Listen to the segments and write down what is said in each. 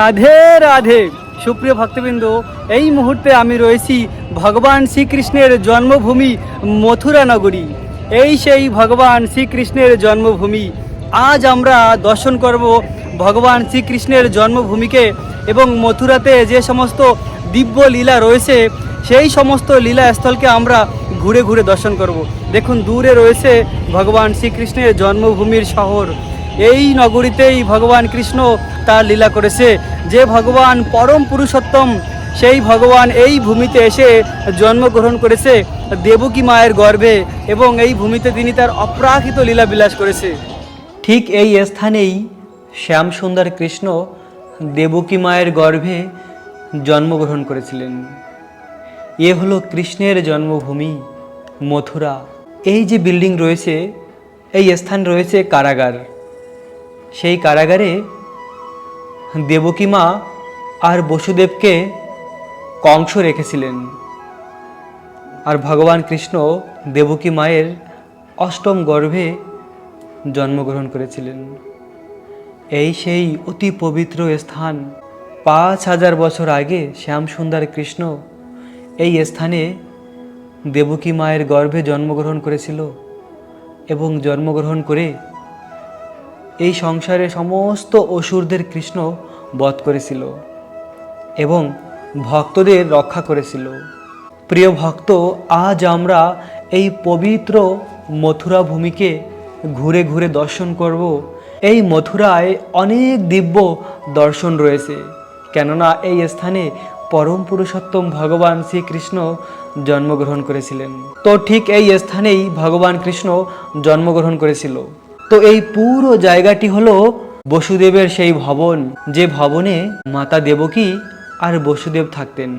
রাধে রাধে। সুপ্রিয় ভক্তবৃন্দ, এই মুহূর্তে আমি রয়েছি ভগবান শ্রীকৃষ্ণের জন্মভূমি মথুরা নগরী। এই সেই ভগবান শ্রীকৃষ্ণের জন্মভূমি। আজ আমরা দর্শন করব ভগবান শ্রীকৃষ্ণের জন্মভূমিকে এবং মথুরাতে যে সমস্ত দিব্য লীলা রয়েছে, সেই সমস্ত লীলা স্থলকে আমরা ঘুরে ঘুরে দর্শন করব। দেখুন, দূরে রয়েছে ভগবান শ্রীকৃষ্ণের জন্মভূমির শহর। এই নগরীতেই ভগবান কৃষ্ণ তার লীলা করেছে। যে ভগবান পরম পুরুষোত্তম, সেই ভগবান এই ভূমিতে এসে জন্মগ্রহণ করেছে দেবকী মায়ের গর্ভে এবং এই ভূমিতে তিনি তার অপ্রাকৃত লীলাবিলাস করেছে। ঠিক এই স্থানেই শ্যামসুন্দর কৃষ্ণ দেবকী মায়ের গর্ভে জন্মগ্রহণ করেছিলেন। এ হলো কৃষ্ণের জন্মভূমি, মথুরা। এই যে বিল্ডিং রয়েছে, এই স্থান রয়েছে কারাগার। সেই কারাগারে দেবকী মা আর বসুদেবকে কংস রেখেছিলেন। আর ভগবান কৃষ্ণ দেবকী মায়ের অষ্টম গর্ভে জন্মগ্রহণ করেছিলেন। এই সেই অতি পবিত্র স্থান। পাঁচ হাজার বছর আগে শ্যামসুন্দর কৃষ্ণ এই স্থানে দেবকী মায়ের গর্ভে জন্মগ্রহণ করেছিল এবং জন্মগ্রহণ করে এই সংসারে সমস্ত অসুরদের কৃষ্ণ বধ করেছিল এবং ভক্তদের রক্ষা করেছিল। প্রিয় ভক্ত, আজ আমরা এই পবিত্র মথুরা ভূমিকে ঘুরে ঘুরে দর্শন করব। এই মথুরায় অনেক দিব্য দর্শন রয়েছে, কেননা এই স্থানে পরম পুরুষোত্তম ভগবান শ্রীকৃষ্ণ জন্মগ্রহণ করেছিলেন। তো ঠিক এই স্থানেই ভগবান কৃষ্ণ জন্মগ্রহণ করেছিল। তো এই পুরো জায়গাটি হলো বসুদেবের সেই ভবন। যে ভবনে মাতা দেবকী আর বসুদেব থাকতেন।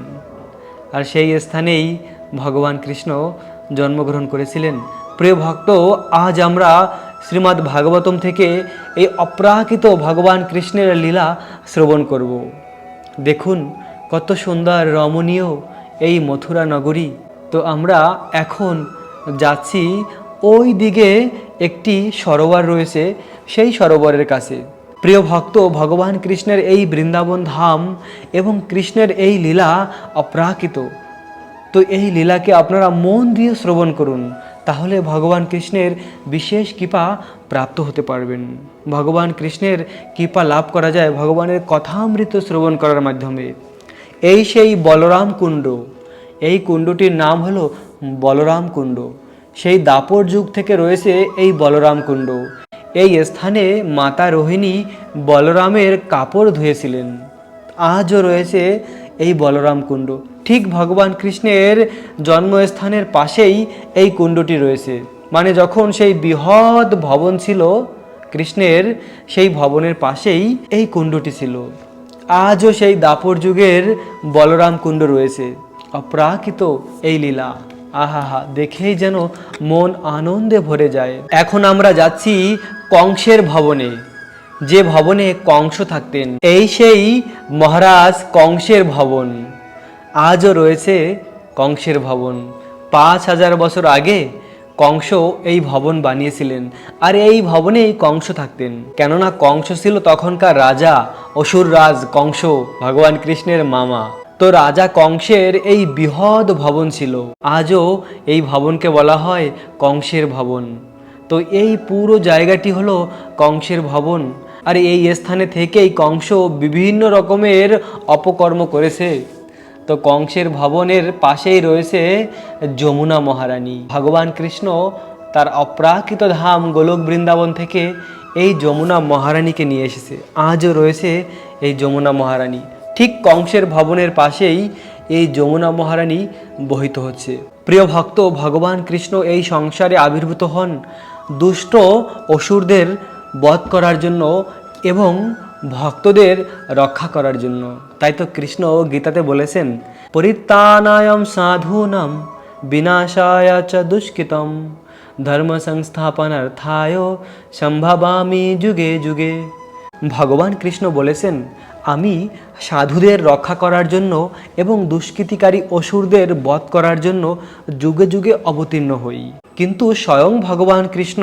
আর সেই স্থানেই ভগবান কৃষ্ণ জন্মগ্রহণ করেছিলেন। প্রিয় ভক্ত, আজ আমরা শ্রীমদ্ ভাগবতম থেকে এই অপ্রাকৃত ভগবান কৃষ্ণের লীলা শ্রবণ করব। দেখুন কত সুন্দর রমণীয় এই মথুরা নগরী। তো আমরা এখন যাচ্ছি ওই দিকে একটি সরোবর রয়েছে সেই সরোবরের কাছে। প্রিয় ভক্ত, ভগবান কৃষ্ণের এই বৃন্দাবন ধাম এবং কৃষ্ণের এই লীলা অপ্রাকৃত। তো এই লীলাকে আপনারা মন দিয়ে শ্রবণ করুন, তাহলে ভগবান কৃষ্ণের বিশেষ কৃপা প্রাপ্ত হতে পারবেন। ভগবান কৃষ্ণের কৃপা লাভ করা যায় ভগবানের কথামৃত শ্রবণ করার মাধ্যমে। এই সেই বলরাম কুণ্ড, এই কুণ্ডটির নাম হলো বলরাম কুণ্ড। সেই দাপর যুগ থেকে রয়েছে এই বলরাম কুণ্ড। এই স্থানে মাতা রোহিণী বলরামের কাপড় ধুয়েছিলেন। আজও রয়েছে এই বলরাম কুণ্ড। ঠিক ভগবান কৃষ্ণের জন্মস্থানের পাশেই এই কুণ্ডটি রয়েছে। মানে যখন সেই বৃহৎ ভবন ছিল, কৃষ্ণের সেই ভবনের পাশেই এই কুণ্ডটি ছিল। আজও সেই দাপর যুগের বলরাম কুণ্ড রয়েছে। অপ্রাকৃত এই লীলা। আহাহা, দেখেই যেন মন আনন্দে ভরে যায়। এখন আমরা যাচ্ছি কংসের ভবনে। যে ভবনে কংস থাকতেন, এই সেই মহারাজ কংসের ভবন। আজও রয়েছে কংসের ভবন। পাঁচ হাজার বছর আগে কংস এই ভবন বানিয়েছিলেন। আর এই ভবনেই কংস থাকতেন। কেননা কংস ছিল তখনকার রাজা, অসুর রাজ কংস, ভগবান কৃষ্ণের মামা। তো রাজা কংসের এই বৃহৎ ভবন ছিল। আজও এই ভবনকে বলা হয় কংসের ভবন। তো এই পুরো জায়গাটি হলো কংসের ভবন। আর এই স্থানে থেকেই কংস বিভিন্ন রকমের অপকর্ম করেছে। তো কংসের ভবনের পাশেই রয়েছে যমুনা মহারানী। ভগবান কৃষ্ণ তার অপ্রাকৃত ধাম গোলক বৃন্দাবন থেকে এই যমুনা মহারানীকে নিয়ে এসেছে। আজও রয়েছে এই যমুনা মহারানী। ঠিক কংসের ভবনের পাশেই এই যমুনা মহারানী বহিত হচ্ছে। প্রিয় ভক্ত, ভগবান কৃষ্ণ এই সংসারে আবির্ভূত হন দুষ্ট অসুরদের বধ করার জন্য এবং ভক্তদের রক্ষা করার জন্য। তাই তো কৃষ্ণ গীতাতে বলেছেন, পরিত্রাণায়ম সাধুনাম বিনাশায় চ দুষ্কৃতম। ধর্ম সংস্থাপনার্থায় সম্ভাবামি যুগে যুগে। ভগবান কৃষ্ণ বলেছেন, আমি সাধুদের রক্ষা করার জন্য এবং দুষ্কৃতিকারী অসুরদের বধ করার জন্য যুগে যুগে অবতীর্ণ হই। কিন্তু স্বয়ং ভগবান কৃষ্ণ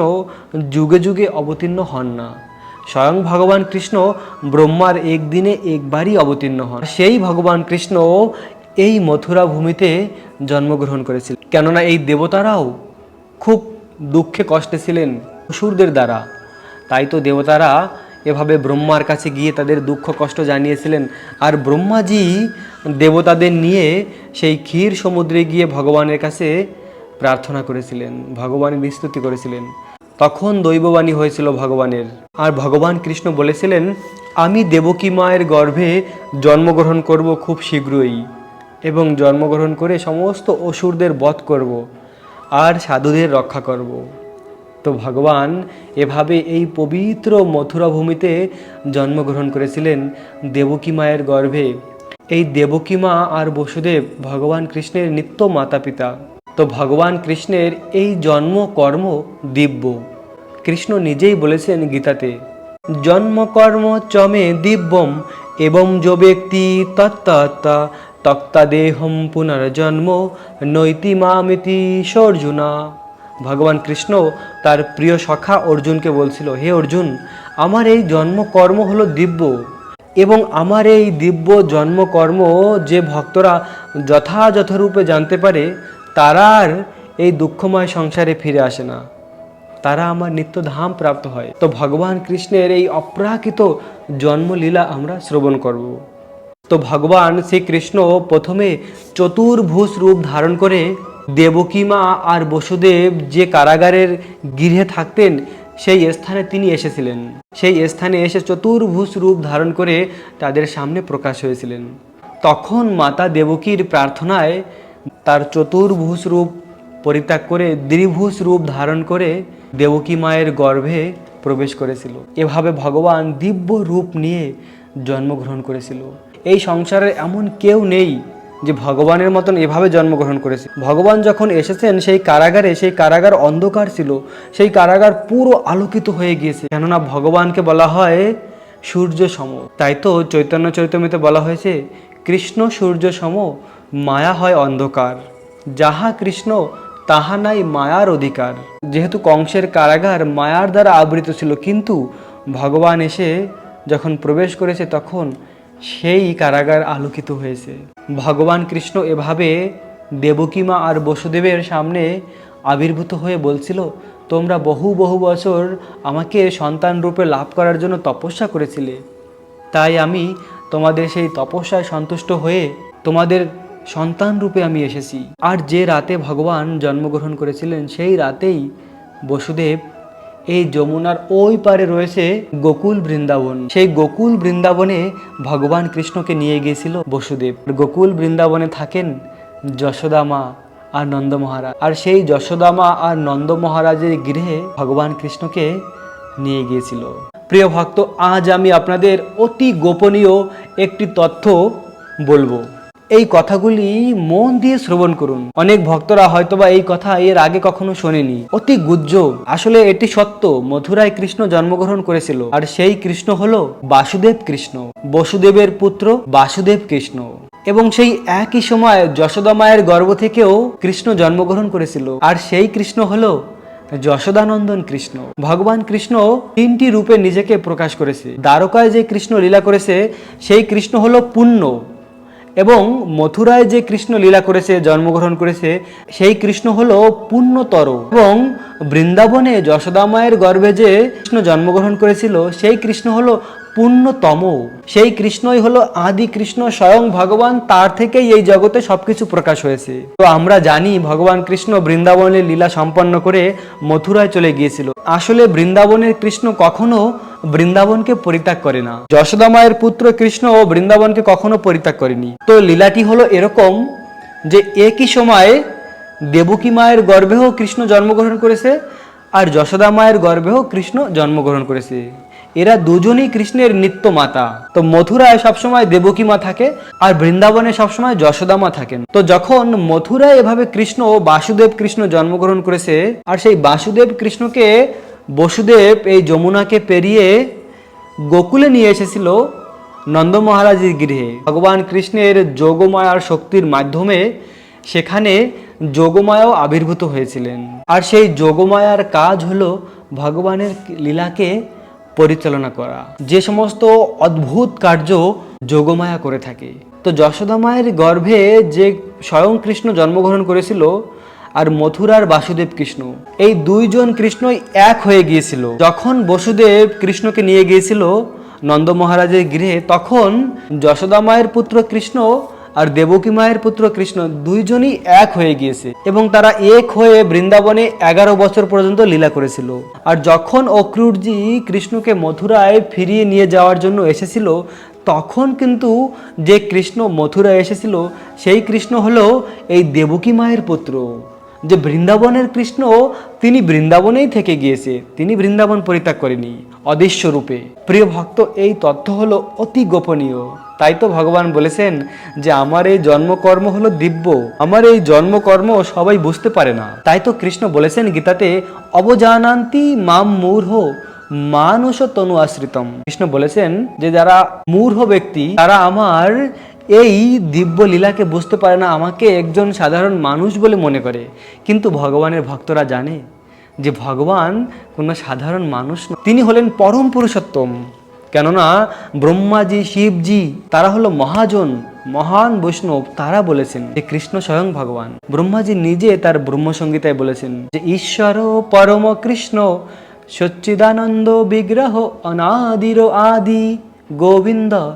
যুগে যুগে অবতীর্ণ হন না। স্বয়ং ভগবান কৃষ্ণ ব্রহ্মার একদিনে একবারই অবতীর্ণ হন। সেই ভগবান কৃষ্ণ এই মথুরা ভূমিতে জন্মগ্রহণ করেছিল। কেননা এই দেবতারাও খুব দুঃখে কষ্টে ছিলেন অসুরদের দ্বারা। তাই তো দেবতারা এভাবে ব্রহ্মার কাছে গিয়ে তাদের দুঃখ কষ্ট জানিয়েছিলেন। আর ব্রহ্মাজি দেবতাদের নিয়ে সেই ক্ষীর সমুদ্রে গিয়ে ভগবানের কাছে প্রার্থনা করেছিলেন ভগবানের বিস্তুতি করেছিলেন। তখন দৈববাণী হয়েছিল ভগবানের। আর ভগবান কৃষ্ণ বলেছিলেন, আমি দেবকী মায়ের গর্ভে জন্মগ্রহণ করব খুব শীঘ্রই এবং জন্মগ্রহণ করে সমস্ত অসুরদের বধ করব আর সাধুদের রক্ষা করব। তো ভগবান এভাবে এই পবিত্র মথুরা ভূমিতে জন্মগ্রহণ করেছিলেন দেবকী মায়ের গর্ভে। এই দেবকী মা আর বসুদেব ভগবান কৃষ্ণের নিত্য মাতা পিতা তো ভগবান কৃষ্ণের এই জন্ম কর্ম দিব্য। কৃষ্ণ নিজেই বলেছেন গীতাতে, জন্মকর্ম চমে দিব্যম এবং যো ব্যক্তি তত্ত্বা তক্তাদেহম পুনর্জন্ম, নৈতি মামিতি সর্জুনা। ভগবান কৃষ্ণ তার প্রিয় সখা অর্জুনকে বলছিল, হে অর্জুন, আমার এই জন্মকর্ম হলো দিব্য এবং আমার এই দিব্য জন্মকর্ম যে ভক্তরা যথাযথ রূপে জানতে পারে, তারা আর এই দুঃখময় সংসারে ফিরে আসে না। তারা আমার নিত্য ধাম প্রাপ্ত হয়। তো ভগবান কৃষ্ণের এই অপ্রাকৃত জন্মলীলা আমরা শ্রবণ করব। তো ভগবান শ্রীকৃষ্ণ প্রথমে চতুর্ভুজ রূপ ধারণ করে দেবকী মা আর বসুদেব যে কারাগারের গৃহে থাকতেন, সেই স্থানে তিনি এসেছিলেন। সেই স্থানে এসে চতুর্ভুজ রূপ ধারণ করে তাদের সামনে প্রকাশ হয়েছিলেন। তখন মাতা দেবকীর প্রার্থনায় তার চতুর্ভুজ রূপ পরিত্যাগ করে দ্বিভুজ রূপ ধারণ করে দেবকী মায়ের গর্ভে প্রবেশ করেছিল। এভাবে ভগবান দিব্য রূপ নিয়ে জন্মগ্রহণ করেছিল। এই সংসারে এমন কেউ নেই যে ভগবানের মতন এভাবে জন্মগ্রহণ করেছে। ভগবান যখন এসেছেন, সেই কারাগারে, সেই কারাগার অন্ধকার ছিল, সেই কারাগার পুরো আলোকিত হয়ে গিয়েছে। কেননা ভগবানকে বলা হয় সূর্য সম। তাই তো চৈতন্য চৈতন্যতে বলা হয়েছে, কৃষ্ণ সূর্য সম, মায়া হয় অন্ধকার। যাহা কৃষ্ণ, তাহা নাই মায়ার অধিকার। যেহেতু কংসের কারাগার মায়ার দ্বারা আবৃত ছিল, কিন্তু ভগবান এসে যখন প্রবেশ করেছে, তখন সেই কারাগার আলোকিত হয়েছে। ভগবান কৃষ্ণ এভাবে দেবকীমা আর বসুদেবের সামনে আবির্ভূত হয়ে বলছিল, তোমরা বহু বহু বছর আমাকে সন্তান রূপে লাভ করার জন্য তপস্যা করেছিলে। তাই আমি তোমাদের সেই তপস্যায় সন্তুষ্ট হয়ে তোমাদের সন্তান রূপে আমি এসেছি। আর যে রাতে ভগবান জন্মগ্রহণ করেছিলেন, সেই রাতেই বসুদেব এই যমুনার ওই পারে রয়েছে গোকুল বৃন্দাবন। সেই গোকুল বৃন্দাবনে ভগবান কৃষ্ণকে নিয়ে গিয়েছিল বসুদেব। গোকুল বৃন্দাবনে থাকেন যশোদা মা আর নন্দ মহারাজ। আর সেই যশোদা মা আর নন্দ মহারাজের গৃহে ভগবান কৃষ্ণকে নিয়ে গিয়েছিল। প্রিয় ভক্ত, আজ আমি আপনাদের অতি গোপনীয় একটি তথ্য বলব। এই কথাগুলি মন দিয়ে শ্রবণ করুন। অনেক ভক্তরা হয়তোবা এই কথা এর আগে কখনো শোনেনি। অতি গুজ্জব আসলে এটি সত্য। মথুরায় কৃষ্ণ জন্মগ্রহণ করেছিল। আর সেই কৃষ্ণ হলো বাসুদেব কৃষ্ণ। বসুদেবের পুত্র বাসুদেব কৃষ্ণ। এবং সেই একই সময় যশোদা মায়ের গর্ভ থেকেও কৃষ্ণ জন্মগ্রহণ করেছিল। আর সেই কৃষ্ণ হলো যশোদানন্দন কৃষ্ণ। ভগবান কৃষ্ণ তিনটি রূপে নিজেকে প্রকাশ করেছে। দ্বারকায় যে কৃষ্ণ লীলা করেছে, সেই কৃষ্ণ হলো পুণ্য। এবং মথুরায় যে কৃষ্ণ লীলা করেছে, জন্মগ্রহণ করেছে, সেই কৃষ্ণ হল পুণ্যতর। এবং বৃন্দাবনে যশোদা মায়ের গর্ভে যে কৃষ্ণ জন্মগ্রহণ করেছিল, সেই কৃষ্ণ হলো পুণ্যতম। সেই কৃষ্ণই হলো আদি কৃষ্ণ, স্বয়ং ভগবান, তার থেকেই এই জগতে সবকিছু প্রকাশ হয়েছে। তো আমরা জানি, ভগবান কৃষ্ণ বৃন্দাবনের লীলা সম্পন্ন করে মথুরায় চলে গিয়েছিল। আসলে বৃন্দাবনের কৃষ্ণ কখনো বৃন্দাবনকে পরিত্যাগ করে না। যশোদা মায়ের পুত্র কৃষ্ণ ও বৃন্দাবনকে কখনো পরিত্যাগ করেনি। তো লীলাটি হলো এরকম যে একই সময়ে দেবকী মায়ের গর্ভেও কৃষ্ণ জন্মগ্রহণ করেছে আর যশোদা মায়ের গর্ভেও কৃষ্ণ জন্মগ্রহণ করেছে। এরা দুজনই কৃষ্ণের নিত্য মাতা। তো মথুরায় সবসময় দেবকী মা থাকে আর বৃন্দাবনে সবসময় যশোদা মা থাকেন। তো যখন মথুরায় এভাবে কৃষ্ণ ও বাসুদেব কৃষ্ণ জন্মগ্রহণ করেছে আর সেই বাসুদেব কৃষ্ণকে বসুদেব এই যমুনাকে পেরিয়ে গোকুলে নিয়ে এসেছিল নন্দ মহারাজের গৃহে। ভগবান কৃষ্ণের যোগমায়ার শক্তির মাধ্যমে সেখানে যোগমায়াও আবির্ভূত হয়েছিলেন। আর সেই যোগমায়ার কাজ হলো ভগবানের লীলাকে পরিচালনা করা। যে সমস্ত অদ্ভুত কার্য যোগমায়া করে থাকে। তো যশোদা মায়ের গর্ভে যে স্বয়ং কৃষ্ণ জন্মগ্রহণ করেছিল আর মথুরার বাসুদেব কৃষ্ণ। এই দুইজন কৃষ্ণই এক হয়ে গিয়েছিল। যখন বসুদেব কৃষ্ণকে নিয়ে গিয়েছিল নন্দ মহারাজের গৃহে, তখন যশোদা মায়ের পুত্র কৃষ্ণ আর দেবকী মায়ের পুত্র কৃষ্ণ দুইজনই এক হয়ে গিয়েছে এবং তারা এক হয়ে বৃন্দাবনে এগারো বছর পর্যন্ত লীলা করেছিল। আর যখন অক্রুরজি কৃষ্ণকে মথুরায় ফিরিয়ে নিয়ে যাওয়ার জন্য এসেছিল, তখন কিন্তু যে কৃষ্ণ মথুরায় এসেছিল, সেই কৃষ্ণ হলো এই দেবকী মায়ের পুত্র। যে বৃন্দাবনের কৃষ্ণ তিনি বৃন্দাবনেই থেকে গিয়েছে, তিনি বৃন্দাবন পরিত্যাগ করেনি, অদৃশ্য রূপে। প্রিয় ভক্ত, এই তথ্য হলো অতি গোপনীয়। তাই তো ভগবান বলেছেন যে, আমার এই জন্মকর্ম হলো দিব্য, আমার এই জন্মকর্ম সবাই বুঝতে পারে না। তাই তো কৃষ্ণ বলেছেন গীতাতে, অবজানান্তি মাম মূর্হ মানুষ তনু আশ্রিতম কৃষ্ণ বলেছেন যে, যারা মূর্হ ব্যক্তি, তারা আমার এই দিব্য লীলাকে বুঝতে পারে না, আমাকে একজন সাধারণ মানুষ বলে মনে করে। কিন্তু ভগবানের ভক্তরা জানে যে ভগবান কোনো সাধারণ মানুষ তিনি হলেন পরম পুরুষোত্তম। কেননা ব্রহ্মাজি, শিবজি, তারা হলো মহাজন, মহান বৈষ্ণব, তারা বলেছেন যে কৃষ্ণ স্বয়ং ভগবান। ব্রহ্মাজি নিজে তার ব্রহ্মসংগীতায় বলেছেন যে ঈশ্বর পরম কৃষ্ণ, সচ্চিদানন্দ বিগ্রহ অনাদির আদি, গোবিন্দ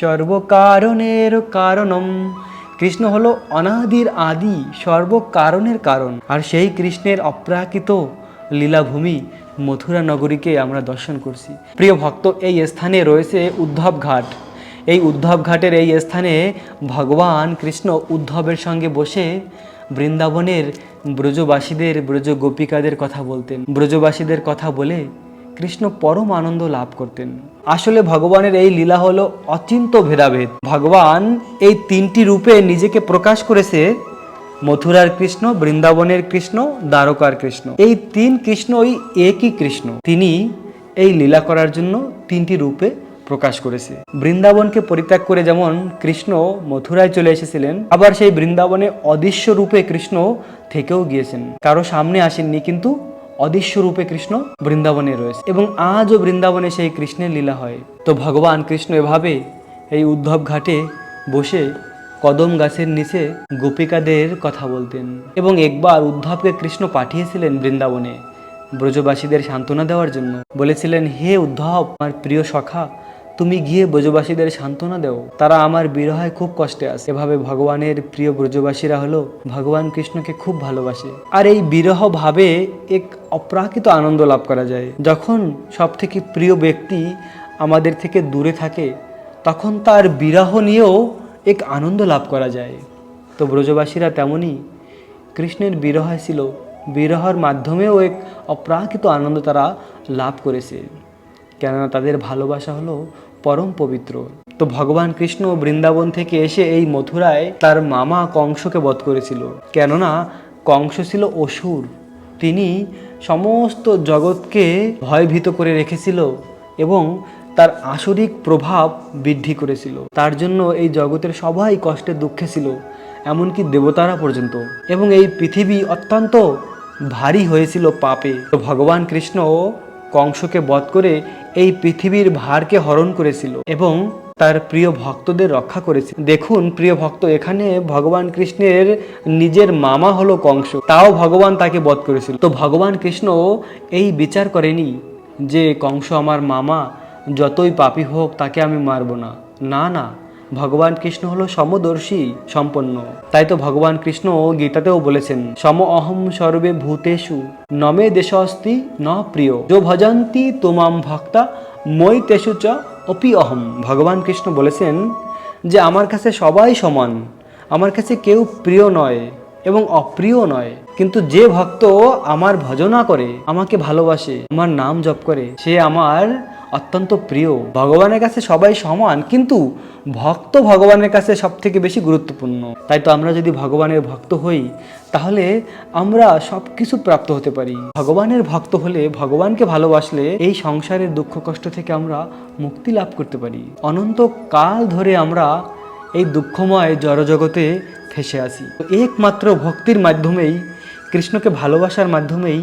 সর্বকারণের কারণম। কৃষ্ণ হলো অনাদির আদি, সর্বকারণের কারণ। আর সেই কৃষ্ণের অপ্রাকৃত লীলাভূমি মথুরা নগরীকে আমরা দর্শন করছি। প্রিয় ভক্ত, এই স্থানে রয়েছে উদ্ধব ঘাট। এই উদ্ধব ঘাটের এই স্থানে ভগবান কৃষ্ণ উদ্ধবের সঙ্গে বসে বৃন্দাবনের ব্রজবাসীদের ব্রজ গোপিকাদের কথা বলতেন। ব্রজবাসীদের কথা বলে কৃষ্ণ পরম আনন্দ লাভ করতেন। আসলে ভগবানের এই লীলা হলো অচিন্ত ভেদাভেদ। ভগবান এই তিনটি রূপে নিজেকে প্রকাশ করেছে, মথুরার কৃষ্ণ, বৃন্দাবনের কৃষ্ণ, দ্বারকার কৃষ্ণ। এই তিন কৃষ্ণই একই কৃষ্ণ। তিনি এই লীলা করার জন্য তিনটি রূপে প্রকাশ করেছে। বৃন্দাবনকে পরিত্যাগ করে যেমন কৃষ্ণ মথুরায় চলে এসেছিলেন, আবার সেই বৃন্দাবনে অদৃশ্য রূপে কৃষ্ণ থেকেও গিয়েছেন। কারও সামনে আসেননি কিন্তু অদৃশ্য রূপে কৃষ্ণ বৃন্দাবনে রয়েছে এবং আজও বৃন্দাবনে সেই কৃষ্ণের লীলা হয়। তো ভগবান কৃষ্ণ এভাবে এই উদ্ধব ঘাটে বসে কদম গাছের নিচে গোপিকাদের কথা বলতেন এবং একবার উদ্ধবকে কৃষ্ণ পাঠিয়েছিলেন বৃন্দাবনে। ব্রজবাসীদের সান্ত্বনা দেওয়ার জন্য বলেছিলেন, হে উদ্ধব, আমার প্রিয় সখা তুমি গিয়ে ব্রজবাসীদের সান্ত্বনা দেও। তারা আমার বিরহে খুব কষ্টে আছে। এভাবে ভগবানের প্রিয় ব্রজবাসীরা হলো ভগবান কৃষ্ণকে খুব ভালোবাসে। আর এই বিরহ ভাবে এক অপ্রাকৃত আনন্দ লাভ করা যায়। যখন সব থেকে প্রিয় ব্যক্তি আমাদের থেকে দূরে থাকে, তখন তার বিরহ নিয়েও এক আনন্দ লাভ করা যায়। তো ব্রজবাসীরা তেমনই কৃষ্ণের বিরহ ছিল। বিরহর মাধ্যমেও এক অপ্রাকৃত আনন্দ তারা লাভ করেছে। কেননা তাদের ভালোবাসা হলো পরম পবিত্র। তো ভগবান কৃষ্ণ বৃন্দাবন থেকে এসে এই মথুরায় তার মামা কংসকে বধ করেছিল। কেননা কংস ছিল অসুর। তিনি সমস্ত জগৎকে ভয়ভীত করে রেখেছিল এবং তার আসরিক প্রভাব বৃদ্ধি করেছিল। তার জন্য এই জগতের সবাই কষ্টে দুঃখে ছিল, এমনকি দেবতারা পর্যন্ত। এবং এই পৃথিবী অত্যন্ত ভারী হয়েছিল পাপে। তো ভগবান কৃষ্ণ কংসকে বধ করে এই পৃথিবীর ভারকে হরণ করেছিল এবং তার প্রিয় ভক্তদের রক্ষা করেছিল। দেখুন, প্রিয় ভক্ত, এখানে ভগবান কৃষ্ণের নিজের মামা হলো কংস। তাও ভগবান তাকে বধ করেছিল। তো ভগবান কৃষ্ণ এই বিচার করেনি যে কংস আমার মামা, যতই পাপী হোক তাকে আমি মারব না। না না। ভগবান কৃষ্ণ হলো সমদর্শী, সম্পন্ন। তাই তো ভগবান কৃষ্ণ গীতাতেও বলেছেন, সম অহম সর্বে ভূতেষু নমে দেশস্তি ন প্রিয়। যো ভজন্তি তোমাম ভক্তা মই তেষু চ অপি অহম। ভগবান কৃষ্ণ বলেছেন যে, আমার কাছে সবাই সমান, আমার কাছে কেউ প্রিয় নয় এবং অপ্রিয় নয়। কিন্তু যে ভক্ত আমার ভজনা করে, আমাকে ভালোবাসে, আমার নাম জপ করে, সে আমার অত্যন্ত প্রিয়, ভগবানের কাছে সবাই সমান, কিন্তু ভক্ত ভগবানের কাছে সব থেকে বেশি গুরুত্বপূর্ণ। তাই তো আমরা যদি ভগবানের ভক্ত হই, তাহলে আমরা সব কিছু প্রাপ্ত হতে পারি। ভগবানের ভক্ত হলে ভগবানকে ভালোবাসলে এই সংসারের দুঃখ কষ্ট থেকে আমরা মুক্তি লাভ করতে পারি। অনন্ত কাল ধরে আমরা এই দুঃখময় জড়জগতে ফেসে আসি একমাত্র ভক্তির মাধ্যমেই, কৃষ্ণকে ভালোবাসার মাধ্যমেই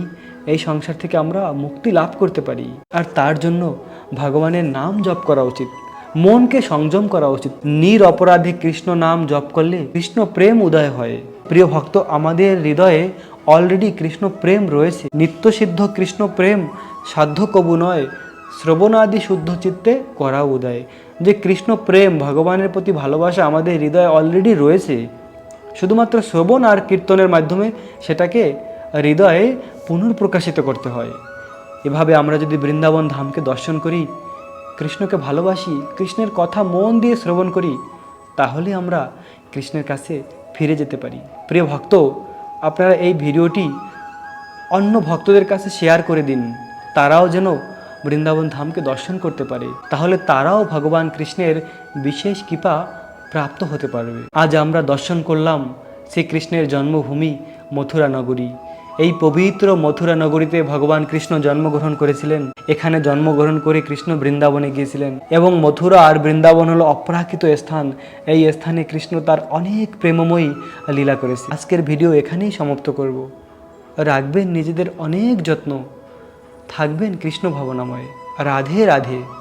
এই সংসার থেকে আমরা মুক্তি লাভ করতে পারি। আর তার জন্য ভগবানের নাম জপ করা উচিত। মনকে সংযম করা উচিত। নির অপরাধী কৃষ্ণ নাম জপ করলে কৃষ্ণ প্রেম উদয় হয়। প্রিয় ভক্ত, আমাদের হৃদয়ে অলরেডি কৃষ্ণ প্রেম রয়েছে। নিত্যসিদ্ধ কৃষ্ণ প্রেম সাধ্য কবু নয়। শ্রবণাদি শুদ্ধ চিত্তে করা উদয়। যে কৃষ্ণ প্রেম, ভগবানের প্রতি ভালোবাসা আমাদের হৃদয়ে অলরেডি রয়েছে, শুধুমাত্র শ্রবণ আর কীর্তনের মাধ্যমে সেটাকে হৃদয়ে পুনর্প্রকাশিত করতে হয়। এভাবে আমরা যদি বৃন্দাবন ধামকে দর্শন করি, কৃষ্ণকে ভালোবাসি, কৃষ্ণের কথা মন দিয়ে শ্রবণ করি, তাহলে আমরা কৃষ্ণের কাছে ফিরে যেতে পারি। প্রিয় ভক্ত, আপনারা এই ভিডিওটি অন্য ভক্তদের কাছে শেয়ার করে দিন। তারাও যেন বৃন্দাবন ধামকে দর্শন করতে পারে। তাহলে তারাও ভগবান কৃষ্ণের বিশেষ কৃপা প্রাপ্ত হতে পারবে। আজ আমরা দর্শন করলাম শ্রীকৃষ্ণের জন্মভূমি মথুরা নগরী। এই পবিত্র মথুরা নগরীতে ভগবান কৃষ্ণ জন্মগ্রহণ করেছিলেন। এখানে জন্মগ্রহণ করে কৃষ্ণ বৃন্দাবনে গিয়েছিলেন এবং মথুরা আর বৃন্দাবন হলো অপ্রাকৃত স্থান। এই স্থানে কৃষ্ণ তার অনেক প্রেমময়ী লীলা করেছে। আজকের ভিডিও এখানেই সমাপ্ত করব। রাখবেন নিজেদের অনেক যত্ন। থাকবেন কৃষ্ণ ভাবনাময়। রাধে রাধে।